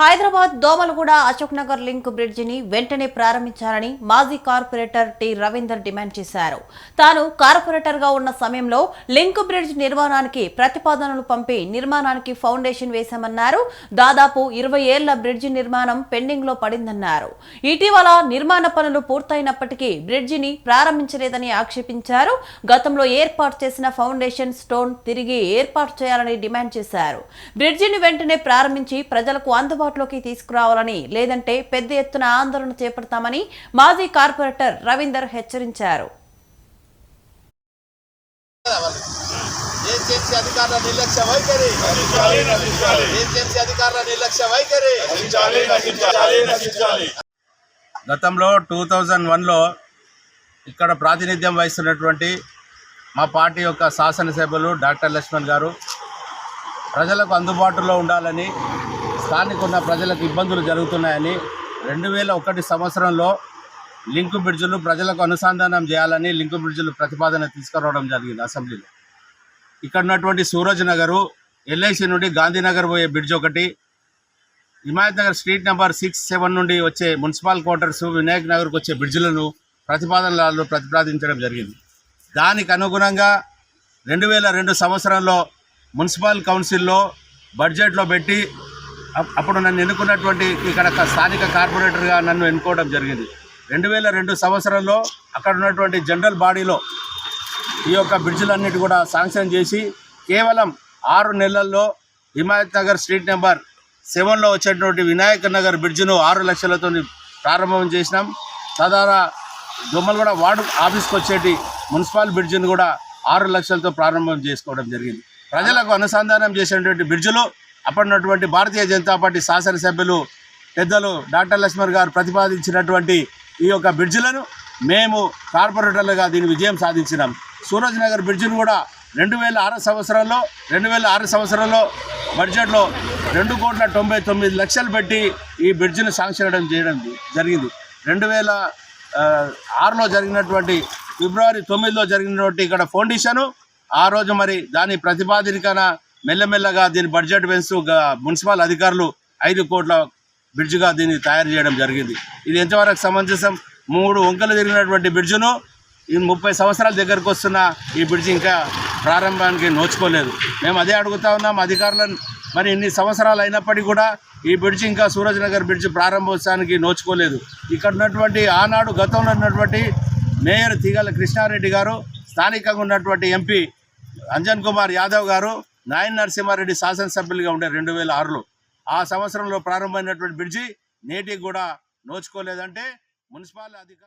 Hyderabad Domalguda Ashok Nagar link బ్రిడ్జిని వెంటనే ప్రారంభించాలని మాజీ కార్పొరేటర్ టి రవీందర్ డిమాండ్ చేశారు. తాను కార్పొరేటర్గా ఉన్న సమయంలో లింక్ బ్రిడ్జ్ నిర్మాణానికి ప్రతిపాదనలు పంపి నిర్మాణానికి ఫౌండేషన్ వేశామన్నారు. దాదాపు ఇరవై ఏళ్ళ బ్రిడ్జి నిర్మాణం పెండింగ్లో పడిందన్నారు. ఇటీవల నిర్మాణ పనులు పూర్తయినప్పటికీ బ్రిడ్జిని ప్రారంభించలేదని ఆక్షేపించారు. గతంలో ఏర్పాటు చేసిన ఫౌండేషన్ స్టోన్ తిరిగి ఏర్పాటు చేయాలని డిమాండ్ చేశారు. బ్రిడ్జిని వెంటనే ప్రారంభించి ప్రజలకు అందుబాటులోకి తీసుకురావాలని లేదంటే పెద్ద ఎత్తున ఆందోళన చేపడతామని మాజీ కార్పొరేటర్ రవీందర్ హెచ్చరించారు. ఏజెన్సీ అధికారుల నిర్లక్ష్య వైఖరి? ఏజెన్సీ అధికారుల నిర్లక్ష్య వైఖరి? గతంలో టూ థౌజండ్ వన్లో ఇక్కడ ప్రాతినిధ్యం వహిస్తున్నటువంటి మా పార్టీ యొక్క శాసనసభ్యులు డాక్టర్ లక్ష్మణ్ గారు ప్రజలకు అందుబాటులో ఉండాలని స్థానిక ఉన్న ప్రజలకు ఇబ్బందులు జరుగుతున్నాయని రెండు వేల ఒకటి సంవత్సరంలో లింకు బ్రిడ్జులు ప్రజలకు అనుసంధానం చేయాలని లింకు బ్రిడ్జులు ప్రతిపాదన తీసుకురావడం జరిగింది అసెంబ్లీలో. ఇక్కడ ఉన్నటువంటి సూరజ్ నగరు ఎల్ఐసి నుండి గాంధీనగర్ పోయే బ్రిడ్జ్ ఒకటి Himayat Nagar street number six seven నుండి వచ్చే మున్సిపల్ క్వార్టర్స్ వినాయక్ నగర్కి వచ్చే బ్రిడ్జ్లను ప్రతిపాదనలలో ప్రతిపాదించడం జరిగింది. దానికి అనుగుణంగా రెండు వేల రెండు సంవత్సరంలో మున్సిపల్ కౌన్సిల్లో బడ్జెట్లో పెట్టి అప్పుడు నన్ను ఎన్నుకున్నటువంటి ఇక్కడ ఒక స్థానిక కార్పొరేటర్గా నన్ను ఎన్నుకోవడం జరిగింది. రెండు వేల రెండు సంవత్సరంలో అక్కడ ఉన్నటువంటి జనరల్ బాడీలో ఈ యొక్క బ్రిడ్జ్లన్నిటి కూడా శాంక్షన్ చేసి కేవలం ఆరు నెలల్లో హిమాయత్ నగర్ స్ట్రీట్ నెంబర్ సెవెన్లో వచ్చేటువంటి వినాయక నగర్ బ్రిడ్జ్ను ఆరు లక్షలతో ప్రారంభం చేసినాం. తద్వారా దొమ్మలగూడ వార్డు ఆఫీస్కి వచ్చేటి మున్సిపల్ బ్రిడ్జిని కూడా ఆరు లక్షలతో ప్రారంభం చేసుకోవడం జరిగింది. ప్రజలకు అనుసంధానం చేసినటువంటి బ్రిడ్జ్లు అప్పటినటువంటి భారతీయ జనతా పార్టీ శాసనసభ్యులు పెద్దలు డాక్టర్ లక్ష్మణ్ గారు ప్రతిపాదించినటువంటి ఈ యొక్క బ్రిడ్జ్లను మేము కార్పొరేటర్లుగా దీని విజయం సాధించినాం. సూరజ్ నగర్ బ్రిడ్జిని కూడా రెండు వేల ఆరు సంవత్సరంలో రెండు వేల ఆరు సంవత్సరంలో బడ్జెట్లో రెండు కోట్ల తొంభై తొమ్మిది లక్షలు పెట్టి ఈ బ్రిడ్జిని శాంక్షన్ చేయడం జరిగింది. రెండు వేల ఆరులో జరిగినటువంటి ఫిబ్రవరి తొమ్మిదిలో జరిగినటువంటి ఇక్కడ ఫౌండేషను ఆ రోజు మరి దాని ప్రతిపాదనికన మెల్లమెల్లగా దీని బడ్జెట్ పెంచు మున్సిపల్ అధికారులు ఐదు కోట్ల బ్రిడ్జ్గా దీన్ని తయారు చేయడం జరిగింది. ఇది ఎంతవరకు సమంజసం? మూడు వంకలు తిరిగినటువంటి బ్రిడ్జ్ను ఈ ముప్పై సంవత్సరాల దగ్గరకు వస్తున్న ఈ బ్రిడ్జ్ ఇంకా ప్రారంభానికి నోచుకోలేదు. మేము అదే అడుగుతా ఉన్నాం అధికారులను మరి ఇన్ని సంవత్సరాలు అయినప్పటికీ కూడా ఈ బ్రిడ్జ్ ఇంకా సూరజ్ నగర్ బ్రిడ్జ్ ప్రారంభోత్సవానికి నోచుకోలేదు. ఇక్కడ ఉన్నటువంటి ఆనాడు గతంలో ఉన్నటువంటి మేయర్ తీగల కృష్ణారెడ్డి గారు స్థానికంగా ఉన్నటువంటి ఎంపీ అంజన్ కుమార్ యాదవ్ గారు నాయన నరసింహారెడ్డి శాసనసభ్యులుగా ఉండే రెండు వేల ఆరులో. ఆ సంవత్సరంలో ప్రారంభమైనటువంటి బ్రిడ్జి నేటికి కూడా నోచుకోలేదంటే మున్సిపల్ అధికారులు